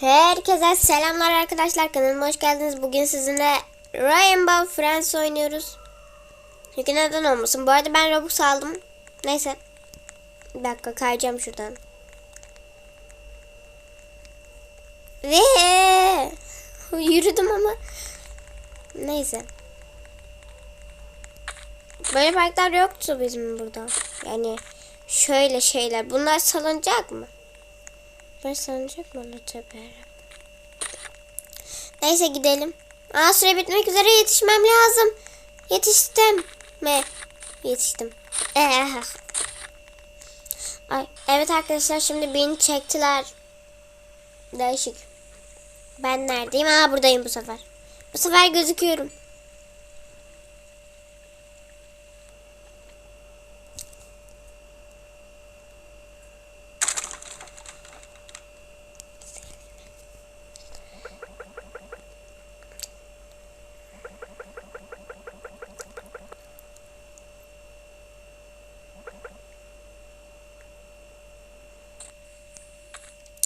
Herkese selamlar arkadaşlar kanalıma hoş geldiniz. Bugün sizinle Rainbow Friends oynuyoruz. Çünkü neden olmasın. Bu arada ben Robux aldım. Neyse. Bir dakika kayacağım şuradan. Ve yürüdüm ama. Neyse. Böyle parklar yoktu bizim burada. Yani şöyle şeyler. Bunlar salınacak mı? Ben sanacak mı tabii. Neyse gidelim. Aa süre bitmek üzere yetişmem lazım. Yetiştim mi? Yetiştim. Eh. Ay, evet arkadaşlar şimdi beni çektiler. Değişik. Ben neredeyim? Aa buradayım bu sefer. Bu sefer gözüküyorum.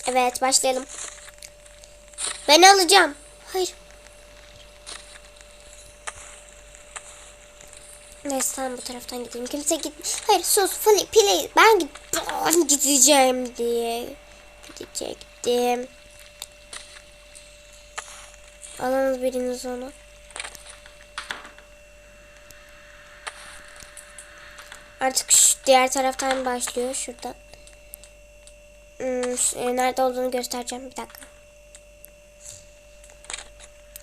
Evet başlayalım. Ben alacağım. Hayır. Neyse tamam bu taraftan gideyim. Kimse git. Hayır sus. Play, play. Ben, git ben gideceğim diye. Gidecektim. Alınız biriniz onu. Artık şu diğer taraftan başlıyor. Şuradan. Ş- e, nerede olduğunu göstereceğim. Bir dakika.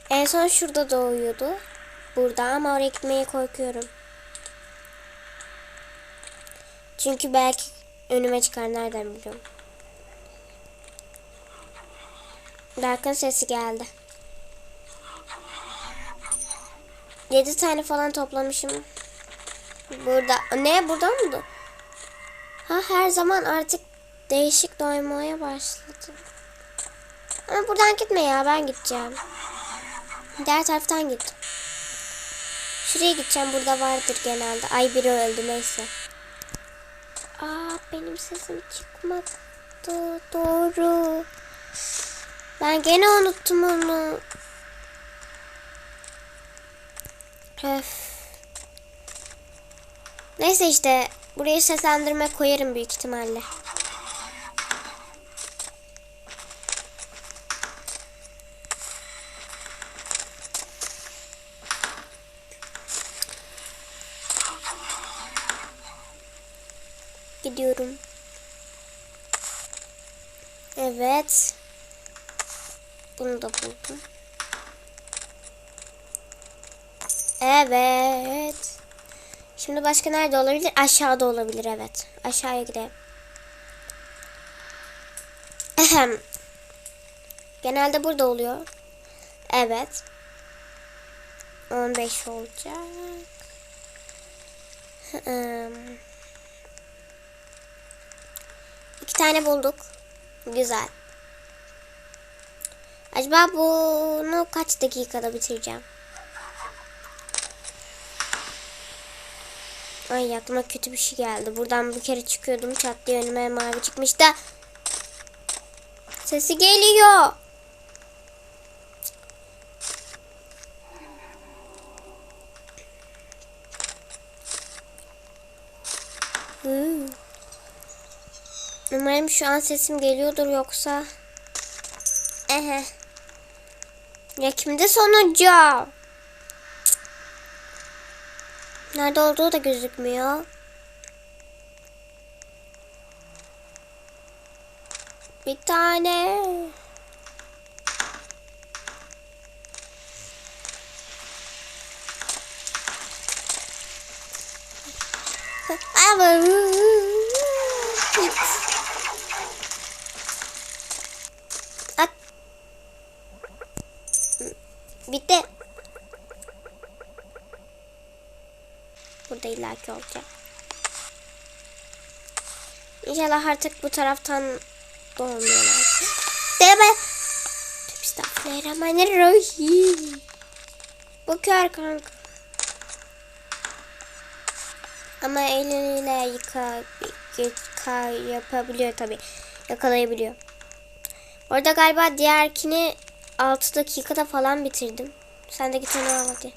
En son şurada doğuyordu. Burada ama oraya gitmeye korkuyorum. Çünkü belki önüme çıkar. Nereden biliyorum. Dark'ın sesi geldi. 7 tane falan toplamışım. Burada. Ne? Burada mı? Ha her zaman artık değişik doymaya başladı. Ama buradan gitme ya ben gideceğim. Diğer taraftan git. Şuraya gideceğim burada vardır genelde. Ay biri öldü neyse. Aa benim sesim çıkmadı. Doğru. Ben gene unuttum onu. Öf. Neyse işte buraya seslendirme koyarım büyük ihtimalle. Gidiyorum. Evet. Bunu da buldum. Evet. Şimdi başka nerede olabilir? Aşağıda olabilir evet. Aşağıya gidelim. Ehem. Genelde burada oluyor. Evet. 15 olacak. Hım. Tane bulduk. Güzel. Acaba bunu kaç dakikada bitireceğim? Ay aklıma kötü bir şey geldi. Buradan bir kere çıkıyordum. Çat diye önüme mavi çıkmıştı. Sesi geliyor. Hmm. Umarım şu an sesim geliyordur yoksa. Ehe. Ya kimde sonuncu? Nerede olduğu da gözükmüyor. Bir tane. İllaki olacak. İnşallah artık bu taraftan doğmuyorlar. Deme. Estağfirullah. Bu kör kanka. Ama eliyle yıka, yıka yapabiliyor tabi. Yakalayabiliyor. Orada galiba diğerkini 6 dakikada falan bitirdim. Sen de git onu hadi.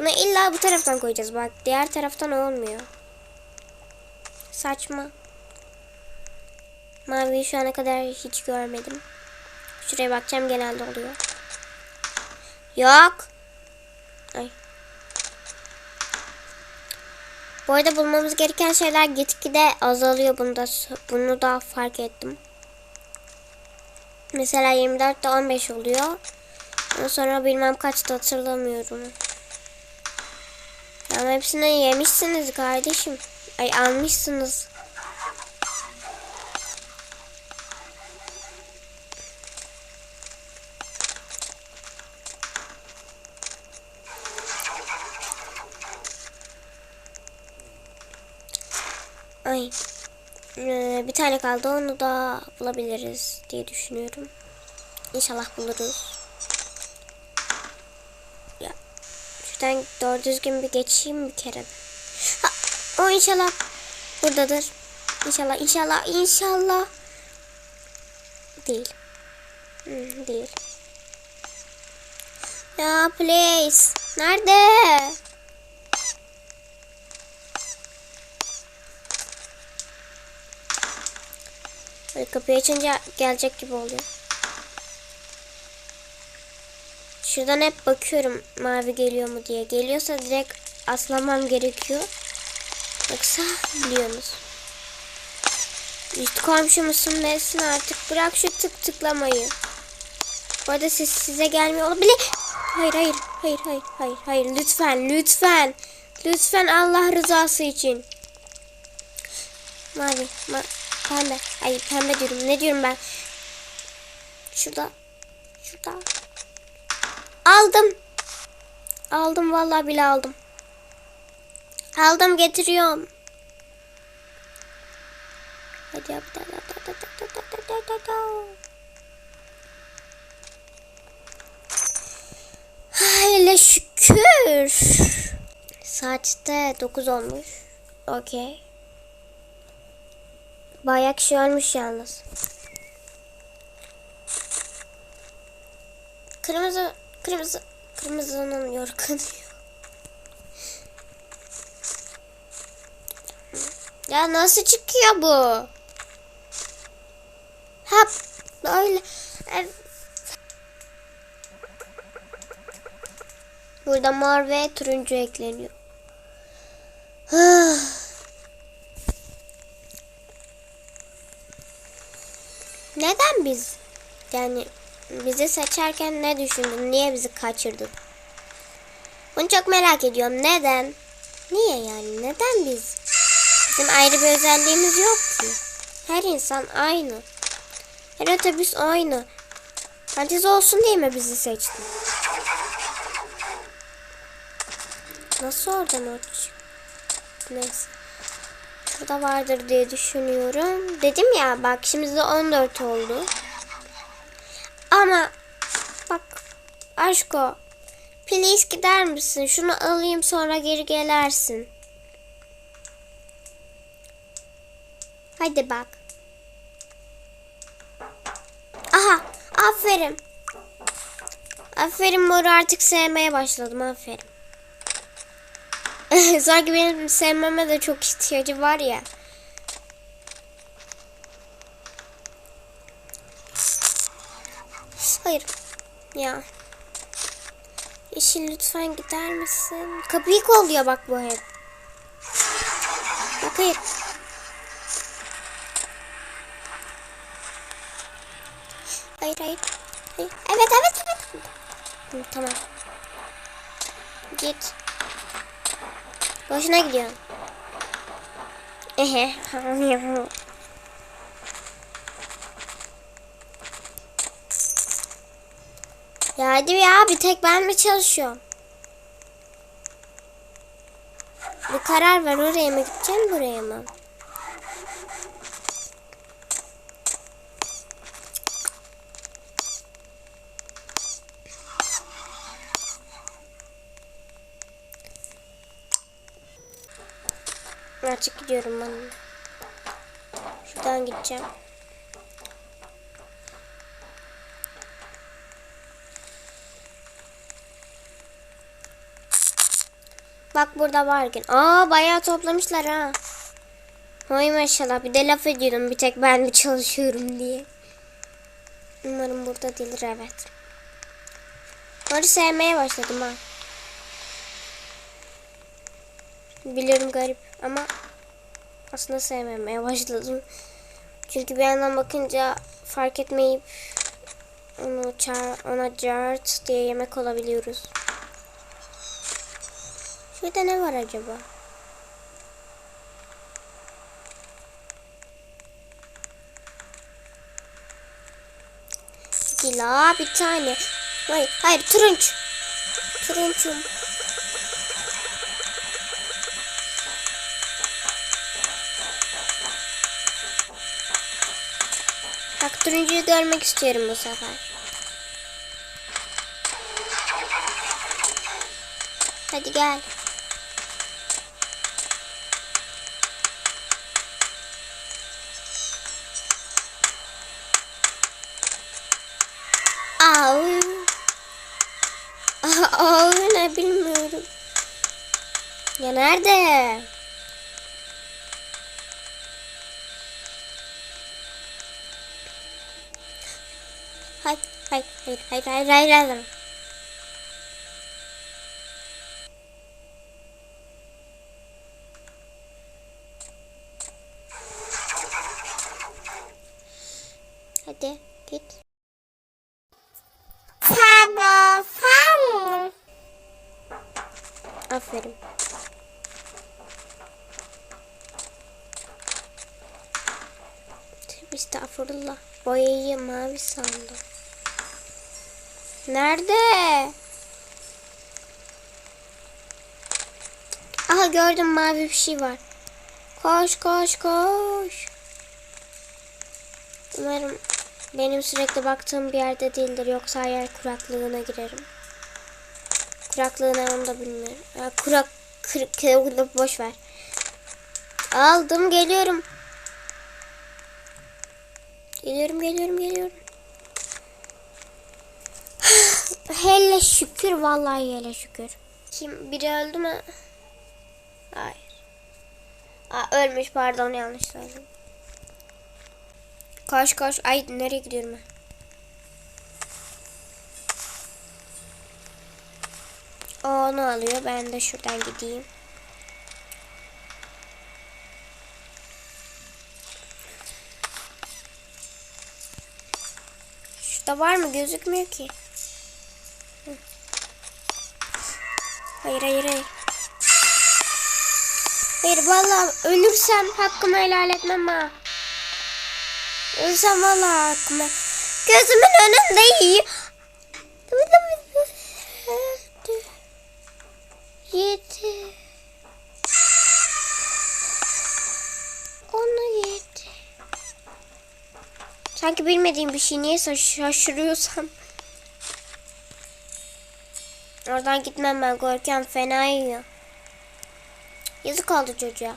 Bunu illa bu taraftan koyacağız. Bak diğer taraftan olmuyor. Saçma. Maviyi şu ana kadar hiç görmedim. Şuraya bakacağım genelde oluyor. Yok. Ay. Bu arada bulmamız gereken şeyler gitgide azalıyor. Bunu da, bunu da fark ettim. Mesela 24'te 15 oluyor. Ondan sonra bilmem kaçta hatırlamıyorum. Ama hepsini yemişsiniz kardeşim. Ay almışsınız. Ay. Ee, bir tane kaldı onu da bulabiliriz diye düşünüyorum. İnşallah buluruz. Şuradan doğru düzgün bir geçeyim bir kere. Ha, o inşallah buradadır. İnşallah inşallah inşallah. Değil. Hmm, değil. Ya please. Nerede? Böyle kapıyı açınca gelecek gibi oluyor. Şuradan hep bakıyorum mavi geliyor mu diye. Geliyorsa direkt aslamam gerekiyor. Yoksa biliyorsunuz. Üst komşumuzsun nesin artık. Bırak şu tık tıklamayı. Bu arada ses size gelmiyor olabilir. Hayır hayır hayır hayır hayır hayır lütfen lütfen. Lütfen Allah rızası için. Mavi, ma pembe. Ay pembe diyorum. Ne diyorum ben? Şurada. Şurada. Aldım. Aldım vallahi bile aldım. Aldım getiriyorum. Hadi yap. Da, da, da, da, da, da, da, da, da. Hayırlı şükür. Saatte 9 olmuş. Okey. Bayağı kişi ölmüş yalnız. Kırmızı, kırmızı, kırmızının yorganı. Ya nasıl çıkıyor bu? Hap böyle. Burada mor ve turuncu ekleniyor. Neden biz? Yani bizi seçerken ne düşündün? Niye bizi kaçırdın? Bunu çok merak ediyorum. Neden? Niye yani? Neden biz? Bizim ayrı bir özelliğimiz yok ki. Her insan aynı. Her otobüs aynı. Herkes olsun diye mi bizi seçtin? Nasıl oradan o Neyse. Burada vardır diye düşünüyorum. Dedim ya bak şimdi de 14 oldu. Ama bak aşko please gider misin? Şunu alayım sonra geri gelersin. Hadi bak. Aha aferin. Aferin moru artık sevmeye başladım aferin. Sanki benim sevmeme de çok ihtiyacı var ya. Hayır. Ya. Yeşil lütfen gider misin? Kapıyı kolluyor bak bu hep. Bak hayır. Hayır hayır. hayır. Evet evet evet. Hı, tamam. Git. Boşuna gidiyorsun. Ehe. ya hadi ya bir tek ben mi çalışıyorum? Bir karar ver oraya mı gideceğim buraya mı? Artık gidiyorum ben. Şuradan gideceğim. Bak burada var gün. Aa bayağı toplamışlar ha. Hay maşallah bir de laf ediyordum bir tek ben mi çalışıyorum diye. Umarım burada değildir evet. Onu sevmeye başladım ha. Biliyorum garip ama aslında sevmemeye başladım. Çünkü bir yandan bakınca fark etmeyip onu çağır, ona cart diye yemek olabiliyoruz. Şurada ne var acaba? Gila bir tane. Hayır, hayır turunç. Turunçum. Bak turuncuyu görmek istiyorum bu sefer. Hadi gel. Au. Au ne bilmiyorum. Ya nerede? Hayır, hayır, hayır, hayır, hayır, hayır, hayır. Hadi git. Aferin. Estağfurullah. Boyayı mavi sandım. Nerede? Aha gördüm mavi bir şey var. Koş koş koş. Umarım benim sürekli baktığım bir yerde değildir. Yoksa yer kuraklığına girerim. Kuraklığına onu da bilmiyorum. Ya, kurak kır, kır, boş ver. Aldım geliyorum. Geliyorum geliyorum geliyorum. hele şükür vallahi hele şükür. Kim biri öldü mü? Hayır. Aa, ölmüş pardon yanlış söyledim. Koş koş. Ay nereye gidiyorum ben? O onu alıyor. Ben de şuradan gideyim. Şurada var mı? Gözükmüyor ki. Hayır hayır hayır. Hayır vallahi ölürsem hakkımı helal etmem ha. Ölsem vallahi hakkımı. Gözümün önünde yiyor. Yedi. Onu yedi. Sanki bilmediğim bir şey niyeyse şaşırıyorsam. Oradan gitmem ben korkuyorum fena yiyor. Yazık oldu çocuğa.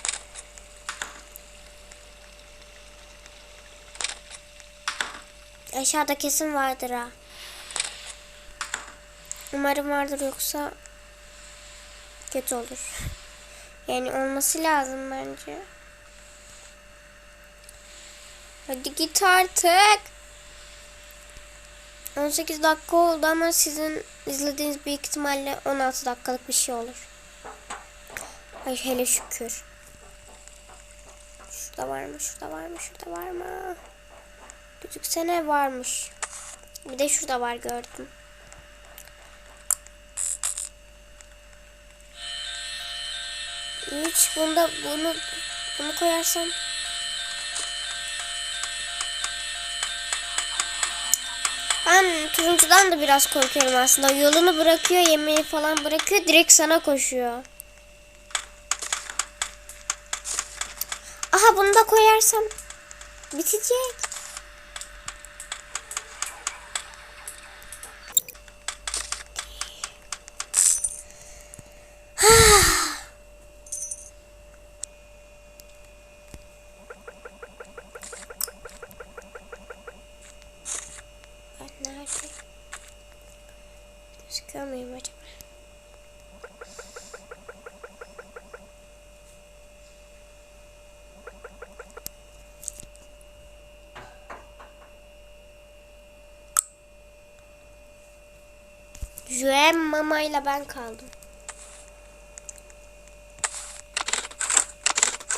Aşağıda kesin vardır ha. Umarım vardır yoksa kötü olur. Yani olması lazım bence. Hadi git artık. 18 dakika oldu ama sizin izlediğiniz büyük ihtimalle 16 dakikalık bir şey olur. Ay hele şükür. Şurada var mı? Şurada var mı? Şurada var mı? Gözüksene varmış. Bir de şurada var gördüm. Hiç bunda bunu bunu koyarsam Ben turuncudan da biraz korkuyorum aslında. Yolunu bırakıyor, yemeği falan bırakıyor, direkt sana koşuyor. Aha bunu da koyarsam bitecek. Juem Mama ile ben kaldım.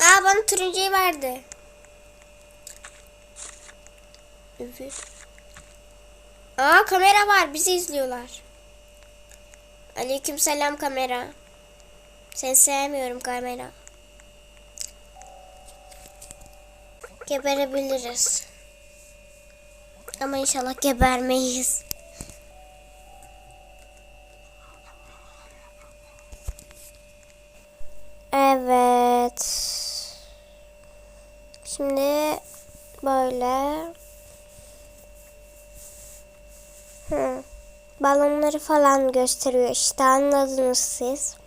Aa bana turuncuyu verdi. Üfür. Aa kamera var bizi izliyorlar. Aleyküm selam kamera. Seni sevmiyorum kamera. Geberebiliriz. Ama inşallah gebermeyiz. Evet. Şimdi böyle Hı. Balonları falan gösteriyor işte anladınız siz.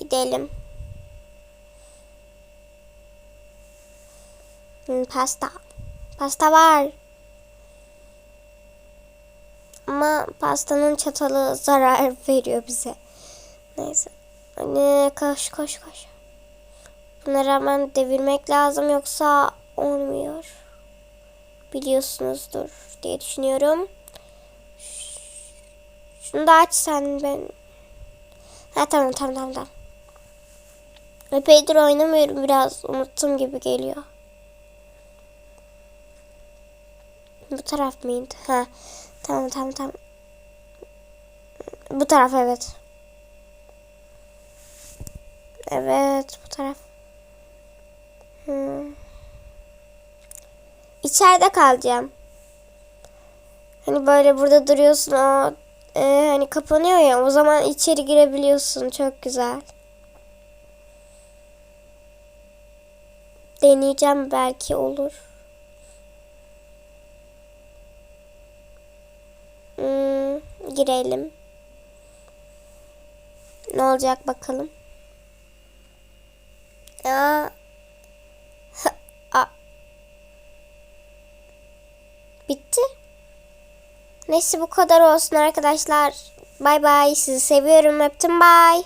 Gidelim. Hı, pasta. Pasta var. Ama pastanın çatalı zarar veriyor bize. Neyse. Anne koş koş koş. Bunları hemen devirmek lazım yoksa olmuyor. Biliyorsunuzdur diye düşünüyorum. Şunu da aç sen ben. Ha tamam tamam tamam tamam. Epeydir oynamıyorum biraz unuttum gibi geliyor. Bu taraf mıydı? Ha tamam tamam tamam. Bu taraf evet. Evet bu taraf. Hmm. İçeride kalacağım. Hani böyle burada duruyorsun o e, hani kapanıyor ya o zaman içeri girebiliyorsun çok güzel. Deneyeceğim belki olur. Hmm, girelim. Ne olacak bakalım. Aa. Aa. Bitti. Neyse bu kadar olsun arkadaşlar. Bay bay. Sizi seviyorum. Öptüm. Bay.